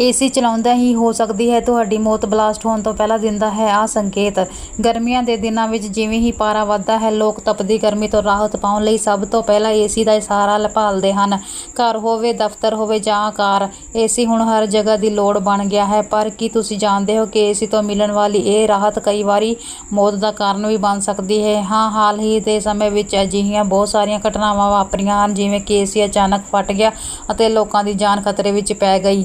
AC ਚਲਾਉਂਦਾ ਹੀ ਹੋ ਸਕਦੀ ਹੈ। ਤੁਹਾਡੀ ਮੌਤ ਬਲਾਸਟ ਹੋਣ ਤੋਂ ਪਹਿਲਾਂ ਦਿੰਦਾ ਹੈ ਆ ਸੰਕੇਤ। ਗਰਮੀਆਂ ਦੇ ਦਿਨਾਂ ਵਿੱਚ ਜਿਵੇਂ ਹੀ ਪਾਰਾ ਵੱਧਦਾ ਹੈ, ਲੋਕ ਤਪਦੀ ਗਰਮੀ ਤੋਂ ਰਾਹਤ ਪਾਉਣ ਲਈ ਸਭ ਤੋਂ ਪਹਿਲਾਂ ਏਸੀ ਦਾ ਸਹਾਰਾ ਭਾਲਦੇ ਹਨ। ਘਰ ਹੋਵੇ, ਦਫ਼ਤਰ ਹੋਵੇ ਜਾਂ ਕਾਰ ਏਸੀ ਹੁਣ ਹਰ ਜਗ੍ਹਾ ਦੀ ਲੋੜ ਬਣ ਗਿਆ ਹੈ। ਪਰ ਕੀ ਤੁਸੀਂ ਜਾਣਦੇ ਹੋ ਕਿ ਏਸੀ ਤੋਂ ਮਿਲਣ ਵਾਲੀ ਇਹ ਰਾਹਤ ਕਈ ਵਾਰੀ ਮੌਤ ਦਾ ਕਾਰਨ ਵੀ ਬਣ ਸਕਦੀ ਹੈ? ਹਾਂ, ਹਾਲ ਹੀ ਦੇ ਸਮੇਂ ਵਿੱਚ ਅਜਿਹੀਆਂ ਬਹੁਤ ਸਾਰੀਆਂ ਘਟਨਾਵਾਂ ਵਾਪਰੀਆਂ ਹਨ, ਜਿਵੇਂ ਕਿ ਏਸੀ ਅਚਾਨਕ ਫਟ ਗਿਆ ਅਤੇ ਲੋਕਾਂ ਦੀ ਜਾਨ ਖਤਰੇ ਵਿੱਚ ਪੈ ਗਈ।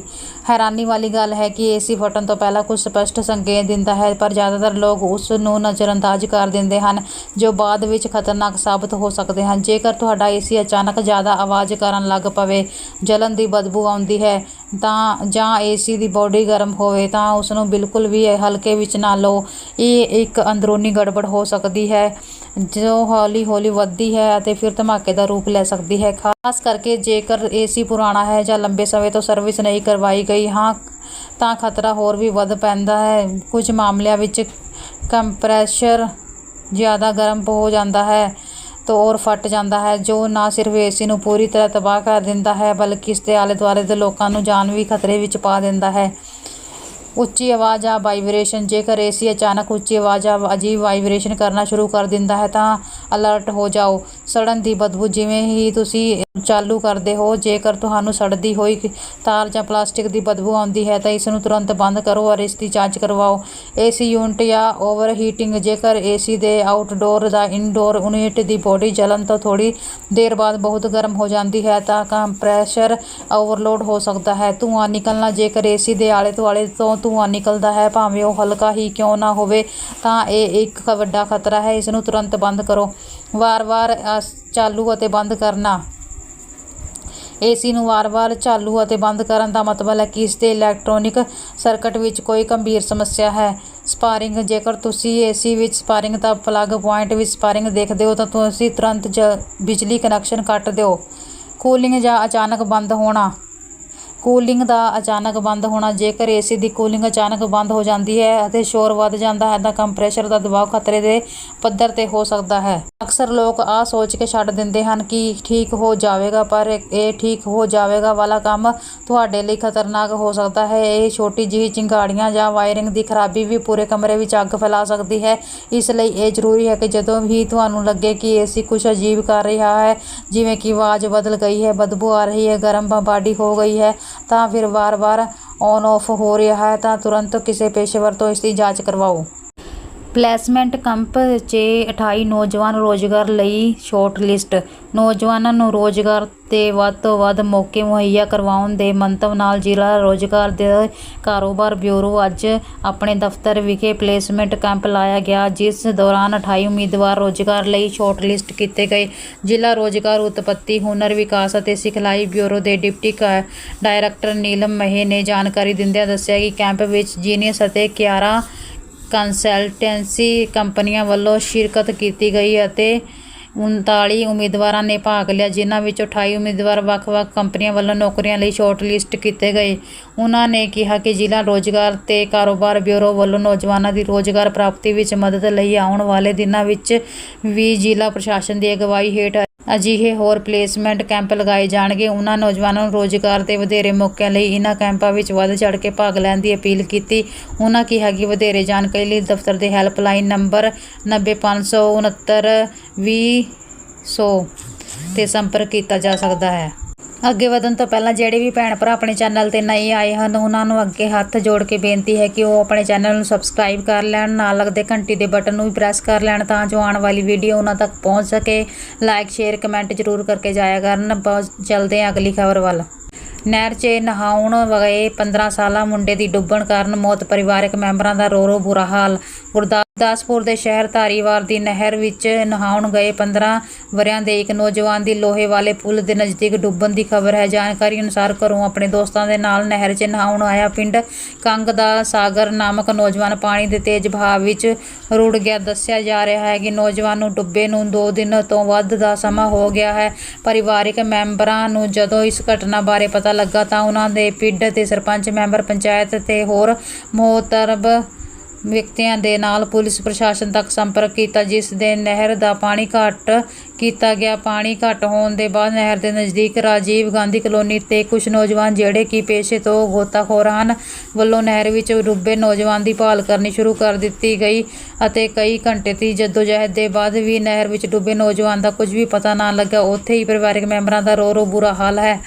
ਹੈ ਹੈਰਾਨੀ ਵਾਲੀ ਗੱਲ ਹੈ ਕਿ ਏਸੀ ਫਟਣ ਤੋਂ ਪਹਿਲਾਂ ਕੁਝ ਸਪਸ਼ਟ ਸੰਕੇਤ ਦਿੰਦਾ ਹੈ, ਪਰ ਜ਼ਿਆਦਾਤਰ ਲੋਕ ਉਸ ਨੂੰ ਨਜ਼ਰਅੰਦਾਜ਼ ਕਰ ਦਿੰਦੇ ਹਨ, ਜੋ ਬਾਅਦ ਵਿੱਚ ਖਤਰਨਾਕ ਸਾਬਤ ਹੋ ਸਕਦੇ ਹਨ। ਜੇਕਰ ਤੁਹਾਡਾ ਏਸੀ ਅਚਾਨਕ ਜ਼ਿਆਦਾ ਆਵਾਜ਼ ਕਰਨ ਲੱਗ ਪਵੇ ਜਲਨ ਦੀ ਬਦਬੂ ਆਉਂਦੀ ਹੈ, ਤਾਂ ਜਾਂ ਏਸੀ ਦੀ ਬੋਡੀ ਗਰਮ ਹੋਵੇ, ਤਾਂ ਉਸ ਨੂੰ ਬਿਲਕੁਲ ਵੀ ਹਲਕੇ ਵਿੱਚ ਨਾ ਲਓ। ਇਹ ਇੱਕ ਅੰਦਰੂਨੀ ਗੜਬੜ ਹੋ ਸਕਦੀ ਹੈ। ਜੋ ਹੌਲੀ ਹੌਲੀ ਵੱਧਦੀ ਹੈ ਅਤੇ ਫਿਰ ਧਮਾਕੇ ਦਾ ਰੂਪ ਲੈ ਸਕਦੀ ਹੈ। ਖਾਸ ਕਰਕੇ ਜੇਕਰ ਏਸੀ ਪੁਰਾਣਾ ਹੈ ਜਾਂ ਲੰਬੇ ਸਮੇਂ ਤੋਂ ਸਰਵਿਸ ਨਹੀਂ ਕਰਵਾਈ ਗਈ, ਹਾਂ, ਤਾਂ ਖਤਰਾ ਹੋਰ ਵੀ ਵੱਧ ਪੈਂਦਾ ਹੈ। ਕੁਝ ਮਾਮਲਿਆਂ ਵਿੱਚ ਕੰਪਰੈਸ਼ਰ ਜ਼ਿਆਦਾ ਗਰਮ ਹੋ ਜਾਂਦਾ ਹੈ ਤੋਰ ਫਟ ਜਾਂਦਾ ਹੈ, ਜੋ ਨਾ ਸਿਰਫ ਏਸੀ ਨੂੰ ਪੂਰੀ ਤਰ੍ਹਾਂ ਤਬਾਹ ਕਰ ਦਿੰਦਾ ਹੈ, ਬਲਕਿ ਇਸ ਦੇ ਆਲੇ ਦੁਆਲੇ ਦੇ ਲੋਕਾਂ ਨੂੰ ਜਾਨ ਵੀ ਖਤਰੇ ਵਿੱਚ ਪਾ ਦਿੰਦਾ ਹੈ। ਉੱਚੀ ਆਵਾਜ਼ ਆ ਵਾਈਬ੍ਰੇਸ਼ਨ ਜੇਕਰ ਏਸੀ ਅਚਾਨਕ ਉੱਚੀ ਆਵਾਜ਼ ਆ, ਅਜੀਬ ਵਾਈਬ੍ਰੇਸ਼ਨ ਕਰਨਾ ਸ਼ੁਰੂ ਕਰ ਦਿੰਦਾ ਹੈ ਤਾਂ ਅਲਰਟ ਹੋ ਜਾਓ। ਸੜਨ ਦੀ ਬਦਬੂ ਜਿਵੇਂ ਹੀ ਤੁਸੀਂ ਚਾਲੂ ਕਰਦੇ ਹੋ। ਜੇਕਰ ਤੁਹਾਨੂੰ ਸੜਦੀ ਹੋਈ ਤਾਰ ਜਾਂ ਪਲਾਸਟਿਕ ਦੀ ਬਦਬੂ ਆਉਂਦੀ ਹੈ, ਤਾਂ ਇਸ ਨੂੰ ਤੁਰੰਤ ਬੰਦ ਕਰੋ ਔਰ ਇਸ ਦੀ ਜਾਂਚ ਕਰਵਾਓ। ਏਸੀ ਯੂਨਿਟ ਜਾਂ ਓਵਰਹੀਟਿੰਗ ਜੇਕਰ ਏਸੀ ਦੇ ਆਊਟਡੋਰ ਦਾ ਇਨਡੋਰ ਯੂਨਿਟ ਦੀ ਬੋਡੀ ਜਲਨ ਤੋਂ ਥੋੜੀ ਦੇਰ ਬਾਅਦ ਬਹੁਤ ਗਰਮ ਹੋ ਜਾਂਦੀ ਹੈ, ਤਾਂ ਕੰਪਰੈਸ਼ਰ ਓਵਰਲੋਡ ਹੋ ਸਕਦਾ ਹੈ। ਧੂੰਆਂ ਨਿਕਲਣਾ, ਜੇਕਰ ਏਸੀ ਦੇ ਆਲੇ ਦੁਆਲੇ ਤੋਂ ਧੂੰਆਂ ਨਿਕਲਦਾ ਹੈ, ਭਾਵੇਂ ਉਹ ਹਲਕਾ ਹੀ ਕਿਉਂ ਨਾ ਹੋਵੇ, ਤਾਂ ਇਹ ਇੱਕ ਵੱਡਾ ਖਤਰਾ ਹੈ। ਇਸ ਨੂੰ ਤੁਰੰਤ ਬੰਦ ਕਰੋ। ਵਾਰ-ਵਾਰ ਚਾਲੂ ਅਤੇ ਬੰਦ ਕਰਨਾ। ਏਸੀ ਨੂੰ ਵਾਰ-ਵਾਰ ਚਾਲੂ ਅਤੇ ਬੰਦ ਕਰਨ ਦਾ ਮਤਲਬ ਹੈ ਕਿ ਇਸ ਦੇ ਇਲੈਕਟ੍ਰੋਨਿਕ ਸਰਕਟ ਵਿੱਚ ਕੋਈ ਗੰਭੀਰ ਸਮੱਸਿਆ ਹੈ। ਸਪਾਰਿੰਗ, ਜੇਕਰ ਤੁਸੀਂ ਏਸੀ ਵਿੱਚ ਸਪਾਰਿੰਗ ਦਾ ਪਲੱਗ ਪੁਆਇੰਟ ਵਿੱਚ ਸਪਾਰਿੰਗ ਦੇਖਦੇ ਹੋ ਤਾਂ ਤੁਸੀਂ ਤੁਰੰਤ ਜ ਬਿਜਲੀ ਕਨੈਕਸ਼ਨ ਕੱਟ ਦਿਓ। ਕੂਲਿੰਗ ਜਾਂ ਅਚਾਨਕ ਬੰਦ ਹੋਣਾ। ਕੂਲਿੰਗ ਦਾ ਅਚਾਨਕ ਬੰਦ ਹੋਣਾ, ਜੇਕਰ ਏਸੀ ਦੀ ਕੂਲਿੰਗ ਅਚਾਨਕ ਬੰਦ ਹੋ ਜਾਂਦੀ ਹੈ ਅਤੇ ਸ਼ੋਰ ਵੱਧ ਜਾਂਦਾ ਹੈ, ਤਾਂ ਕੰਪਰੈਸ਼ਰ ਦਾ ਦਬਾਅ ਖਤਰੇ ਦੇ ਪੱਧਰ ਤੇ ਹੋ ਸਕਦਾ ਹੈ। ਅਕਸਰ ਲੋਕ ਆ ਸੋਚ ਕੇ ਛੱਡ ਦਿੰਦੇ ਹਨ ਕਿ ਠੀਕ ਹੋ ਜਾਵੇਗਾ, ਪਰ ਇਹ ਠੀਕ ਹੋ ਜਾਵੇਗਾ ਵਾਲਾ ਕੰਮ ਤੁਹਾਡੇ ਲਈ ਖਤਰਨਾਕ ਹੋ ਸਕਦਾ ਹੈ। ਇਹ ਛੋਟੀ ਜਿਹੀ ਚਿੰਗਾੜੀਆਂ ਜਾਂ ਵਾਇਰਿੰਗ ਦੀ ਖਰਾਬੀ ਵੀ ਪੂਰੇ ਕਮਰੇ ਵਿੱਚ ਅੱਗ ਫੈਲਾ ਸਕਦੀ ਹੈ। ਇਸ ਲਈ ਇਹ ਜ਼ਰੂਰੀ ਹੈ ਕਿ ਜਦੋਂ ਵੀ ਤੁਹਾਨੂੰ ਲੱਗੇ ਕਿ ਏਸੀ ਕੁਝ ਅਜੀਬ ਕਰ ਰਿਹਾ ਹੈ, ਜਿਵੇਂ ਕਿ ਆਵਾਜ਼ ਬਦਲ ਗਈ ਹੈ, ਬਦਬੂ ਆ ਰਹੀ ਹੈ, ਗਰਮ ਬਾਡੀ ਹੋ ਗਈ ਹੈ ਤਾਂ ਫਿਰ ਵਾਰ-ਵਾਰ ਔਨ ਆਫ ਹੋ ਰਿਹਾ ਹੈ ਤਾਂ ਤੁਰੰਤ ਕਿਸੇ ਪੇਸ਼ੇਵਰ ਤੋਂ ਇਸ ਦੀ ਜਾਂਚ ਕਰਵਾਓ। ਪਲੇਸਮੈਂਟ ਕੰਪ 'ਚ 28 ਨੌਜਵਾਨ ਰੋਜ਼ਗਾਰ ਲਈ ਸ਼ਾਰਟ ਨੌਜਵਾਨਾਂ ਨੂੰ ਰੋਜ਼ਗਾਰ ਤੇ ਵੱਧ ਤੋਂ ਵੱਧ ਮੌਕੇ ਮੁਹੱਈਆ ਕਰਵਾਉਣ ਦੇ ਮੰਤਵ ਨਾਲ ਜ਼ਿਲ੍ਹਾ ਰੋਜ਼ਗਾਰ ਦੇ ਕਾਰੋਬਾਰ ਬਿਊਰੋ ਅੱਜ ਆਪਣੇ ਦਫ਼ਤਰ ਵਿਖੇ ਪਲੇਸਮੈਂਟ ਕੈਂਪ ਲਾਇਆ ਗਿਆ, ਜਿਸ ਦੌਰਾਨ 28 ਉਮੀਦਵਾਰ ਰੋਜ਼ਗਾਰ ਲਈ ਸ਼ਾਰਟ ਕੀਤੇ ਗਏ। ਜ਼ਿਲ੍ਹਾ ਰੋਜ਼ਗਾਰ ਉਤਪਤੀ, ਹੁਨਰ ਵਿਕਾਸ ਅਤੇ ਸਿਖਲਾਈ ਬਿਊਰੋ ਦੇ ਡਿਪਟੀ ਡਾਇਰੈਕਟਰ ਨੀਲਮ ਮਹੇ ਨੇ ਜਾਣਕਾਰੀ ਦਿੰਦਿਆਂ ਦੱਸਿਆ ਕਿ ਕੈਂਪ ਵਿੱਚ ਜੀਨੀਅਸ ਅਤੇ 11 ਕੰਸਲਟੈਂਸੀ ਕੰਪਨੀਆਂ ਵੱਲੋਂ ਸ਼ਿਰਕਤ ਕੀਤੀ ਗਈ ਅਤੇ 39 ਉਮੀਦਵਾਰਾਂ ਨੇ ਭਾਗ ਲਿਆ, ਜਿਨ੍ਹਾਂ ਵਿੱਚੋਂ 28 ਉਮੀਦਵਾਰ ਵੱਖ-ਵੱਖ ਕੰਪਨੀਆਂ ਵੱਲੋਂ ਨੌਕਰੀਆਂ ਲਈ ਸ਼ਾਰਟਲਿਸਟ ਕੀਤੇ ਗਏ। ਉਹਨਾਂ ਨੇ ਕਿਹਾ ਕਿ ਜ਼ਿਲ੍ਹਾ ਰੋਜ਼ਗਾਰ ਤੇ ਕਾਰੋਬਾਰ ਬਿਊਰੋ ਵੱਲੋਂ ਨੌਜਵਾਨਾਂ ਦੀ ਰੋਜ਼ਗਾਰ ਪ੍ਰਾਪਤੀ ਵਿੱਚ ਮਦਦ ਲਈ ਆਉਣ ਵਾਲੇ ਦਿਨਾਂ ਵਿੱਚ ਵੀ ਜ਼ਿਲ੍ਹਾ ਪ੍ਰਸ਼ਾਸਨ ਦੀ ਅਗਵਾਈ ਹੇਠ ਅਜਿਹੇ ਹੋਰ ਪਲੇਸਮੈਂਟ ਕੈਂਪ ਲਗਾਏ ਜਾਣਗੇ। ਉਹਨਾਂ ਨੌਜਵਾਨਾਂ ਨੂੰ ਰੋਜ਼ਗਾਰ ਦੇ ਵਧੇਰੇ ਮੌਕਿਆਂ ਲਈ ਇਹਨਾਂ ਕੈਂਪਾਂ ਵਿੱਚ ਵੱਧ ਚੜ੍ਹ ਕੇ ਭਾਗ ਲੈਣ ਦੀ ਅਪੀਲ ਕੀਤੀ। ਉਹਨਾਂ ਕਿਹਾ ਕਿ ਵਧੇਰੇ ਜਾਣਕਾਰੀ ਲਈ ਦਫ਼ਤਰ ਦੇ ਹੈਲਪਲਾਈਨ ਨੰਬਰ 90569 ਤੇ ਸੰਪਰਕ ਕੀਤਾ ਜਾ ਸਕਦਾ ਹੈ। ਅੱਗੇ ਵਧਣ ਤੋਂ ਪਹਿਲਾਂ ਜਿਹੜੇ ਵੀ ਭੈਣ ਭਰਾ ਆਪਣੇ ਚੈਨਲ ਤੇ ਨਵੇਂ ਆਏ ਹਨ, ਉਹਨਾਂ ਨੂੰ ਅੱਗੇ ਹੱਥ ਜੋੜ ਕੇ ਬੇਨਤੀ ਹੈ ਕਿ ਉਹ ਆਪਣੇ ਚੈਨਲ ਨੂੰ ਸਬਸਕ੍ਰਾਈਬ ਕਰ ਲੈਣ, ਨਾਲ ਲੱਗਦੇ ਘੰਟੀ ਦੇ ਬਟਨ ਨੂੰ ਵੀ ਪ੍ਰੈਸ ਕਰ ਲੈਣ ਤਾਂ ਜੋ ਆਉਣ ਵਾਲੀ ਵੀਡੀਓ ਉਹਨਾਂ ਤੱਕ ਪਹੁੰਚ ਸਕੇ। ਲਾਈਕ ਸ਼ੇਅਰ ਕਮੈਂਟ ਜ਼ਰੂਰ ਕਰਕੇ ਜਾਇਆ ਕਰਨ। ਬਹੁਤ ਜਲਦੇ ਹਾਂ ਅਗਲੀ ਖਬਰ ਵੱਲ। ਨਹਿਰ 'ਚ ਨਹਾਉਣ ਗਏ 15 ਸਾਲਾ ਮੁੰਡੇ ਦੀ ਡੁੱਬਣ ਕਾਰਨ ਮੌਤ, ਪਰਿਵਾਰਕ ਮੈਂਬਰਾਂ ਦਾ ਰੋ ਰੋ ਬੁਰਾ ਹਾਲ। ਗੁਰਦਾਸਪੁਰ ਦੇ ਸ਼ਹਿਰ ਧਾਰੀਵਾਲ ਦੀ ਨਹਿਰ ਵਿੱਚ ਨਹਾਉਣ ਗਏ 15 ਵਰਿਆਂ ਦੇ ਇੱਕ ਨੌਜਵਾਨ ਦੀ ਲੋਹੇ ਵਾਲੇ ਪੁਲ ਦੇ ਨਜ਼ਦੀਕ ਡੁੱਬਣ ਦੀ ਖਬਰ ਹੈ। ਜਾਣਕਾਰੀ ਅਨੁਸਾਰ ਘਰੋਂ ਆਪਣੇ ਦੋਸਤਾਂ ਦੇ ਨਾਲ ਨਹਿਰ 'ਚ ਨਹਾਉਣ ਆਇਆ ਪਿੰਡ ਕੰਗ ਦਾ ਸਾਗਰ ਨਾਮਕ ਨੌਜਵਾਨ ਪਾਣੀ ਦੇ ਤੇਜ਼ ਵਹਾਅ ਵਿੱਚ ਰੁੜ ਗਿਆ। ਦੱਸਿਆ ਜਾ ਰਿਹਾ ਹੈ ਕਿ ਨੌਜਵਾਨ ਨੂੰ ਡੁੱਬੇ ਨੂੰ 2 ਦਿਨ ਤੋਂ ਵੱਧ ਦਾ ਸਮਾਂ ਹੋ ਗਿਆ ਹੈ। ਪਰਿਵਾਰਕ ਮੈਂਬਰਾਂ ਨੂੰ ਜਦੋਂ ਇਸ ਘਟਨਾ ਬਾਰੇ ਪਤਾ ਲੱਗਾ ਤਾਂ ਉਹਨਾਂ ਦੇ ਪਿੰਡ ਦੇ ਸਰਪੰਚ, ਮੈਂਬਰ ਪੰਚਾਇਤ ਤੇ ਹੋਰ ਮੋਹਤਰਬ ਵਿਅਕਤੀਆਂ ਦੇ ਨਾਲ ਪੁਲਿਸ ਪ੍ਰਸ਼ਾਸਨ ਤੱਕ ਸੰਪਰਕ ਕੀਤਾ, ਜਿਸ ਦੇ ਨਹਿਰ ਦਾ ਪਾਣੀ ਘੱਟ ਕੀਤਾ ਗਿਆ। ਪਾਣੀ ਘੱਟ ਹੋਣ ਦੇ ਬਾਅਦ ਨਹਿਰ ਦੇ ਨਜ਼ਦੀਕ ਰਾਜੀਵ ਗਾਂਧੀ ਕਲੋਨੀ ਤੇ ਕੁਝ ਨੌਜਵਾਨ ਜਿਹੜੇ ਕਿ ਪੇਸ਼ੇ ਤੋਂ ਗੋਤਾਖੋਰ ਹਨ, ਵੱਲੋਂ ਨਹਿਰ ਵਿੱਚ ਡੁੱਬੇ ਨੌਜਵਾਨ ਦੀ ਭਾਲ ਕਰਨੀ ਸ਼ੁਰੂ ਕਰ ਦਿੱਤੀ ਗਈ ਅਤੇ ਕਈ ਘੰਟੇ ਦੀ ਜਦੋਜਹਿਦ ਦੇ ਬਾਅਦ ਵੀ ਨਹਿਰ ਵਿੱਚ ਡੁੱਬੇ ਨੌਜਵਾਨ ਦਾ ਕੁਝ ਵੀ ਪਤਾ ਨਾ ਲੱਗਾ ਉੱਥੇ ਹੀ ਪਰਿਵਾਰਕ ਮੈਂਬਰਾਂ ਦਾ ਰੋ ਰੋ ਬੁਰਾ ਹਾਲ ਹੈ।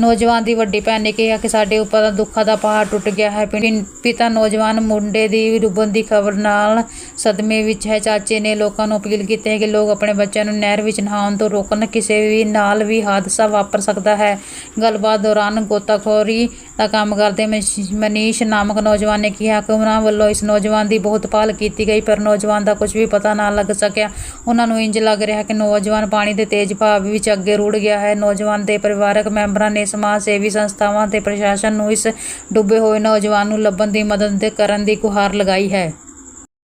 ਨੌਜਵਾਨ ਦੀ ਵੱਡੀ ਭੈਣ ਨੇ ਕਿਹਾ ਕਿ ਸਾਡੇ ਉੱਪਰ ਦੁੱਖਾਂ ਦਾ ਪਹਾੜ ਟੁੱਟ ਗਿਆ ਹੈ। ਪਿੰ- ਪਿਤਾ ਨੌਜਵਾਨ ਮੁੰਡੇ ਦੀ ਡੁੱਬਣ ਦੀ ਖਬਰ ਨਾਲ ਸਦਮੇ ਵਿੱਚ ਹੈ। ਚਾਚੇ ਨੇ ਲੋਕਾਂ ਨੂੰ ਅਪੀਲ ਕੀਤੀ ਹੈ ਕਿ ਲੋਕ ਆਪਣੇ ਬੱਚਿਆਂ ਨੂੰ ਨਹਿਰ ਵਿੱਚ ਨਹਾਉਣ ਤੋਂ ਰੋਕਣ। ਕਿਸੇ ਵੀ ਨਾਲ ਵੀ ਹਾਦਸਾ ਵਾਪਰ ਸਕਦਾ ਹੈ। ਗੱਲਬਾਤ ਦੌਰਾਨ ਗੋਤਾਖੋਰੀ ਦਾ ਕੰਮ ਕਰਦੇ ਮਨੀਸ਼- ਮਨੀਸ਼ ਨਾਮਕ ਨੌਜਵਾਨ ਨੇ ਕਿਹਾ ਕਿ ਉਹਨਾਂ ਵੱਲੋਂ ਇਸ ਨੌਜਵਾਨ ਦੀ ਬਹੁਤ ਭਾਲ ਕੀਤੀ ਗਈ, ਪਰ ਨੌਜਵਾਨ ਦਾ ਕੁਝ ਵੀ ਪਤਾ ਨਾ ਲੱਗ ਸਕਿਆ। ਉਹਨਾਂ ਨੂੰ ਇੰਜ ਲੱਗ ਰਿਹਾ ਕਿ ਨੌਜਵਾਨ ਪਾਣੀ ਦੇ ਤੇਜ਼ ਭਾਵ ਵਿੱਚ ਅੱਗੇ ਰੁੜ ਗਿਆ ਹੈ। ਨੌਜਵਾਨ ਦੇ ਪਰਿਵਾਰਕ ਮੈਂਬਰਾਂ ਨੇ ਸਮਾਜ ਸੇਵੀ ਸੰਸਥਾਵਾਂ ਤੇ ਪ੍ਰਸ਼ਾਸਨ ਨੂੰ ਇਸ ਡੁੱਬੇ ਹੋਏ ਨੌਜਵਾਨ ਨੂੰ ਲੱਭਣ ਦੀ ਮਦਦ ਕਰਨ ਦੀ ਗੁਹਾਰ ਲਗਾਈ ਹੈ।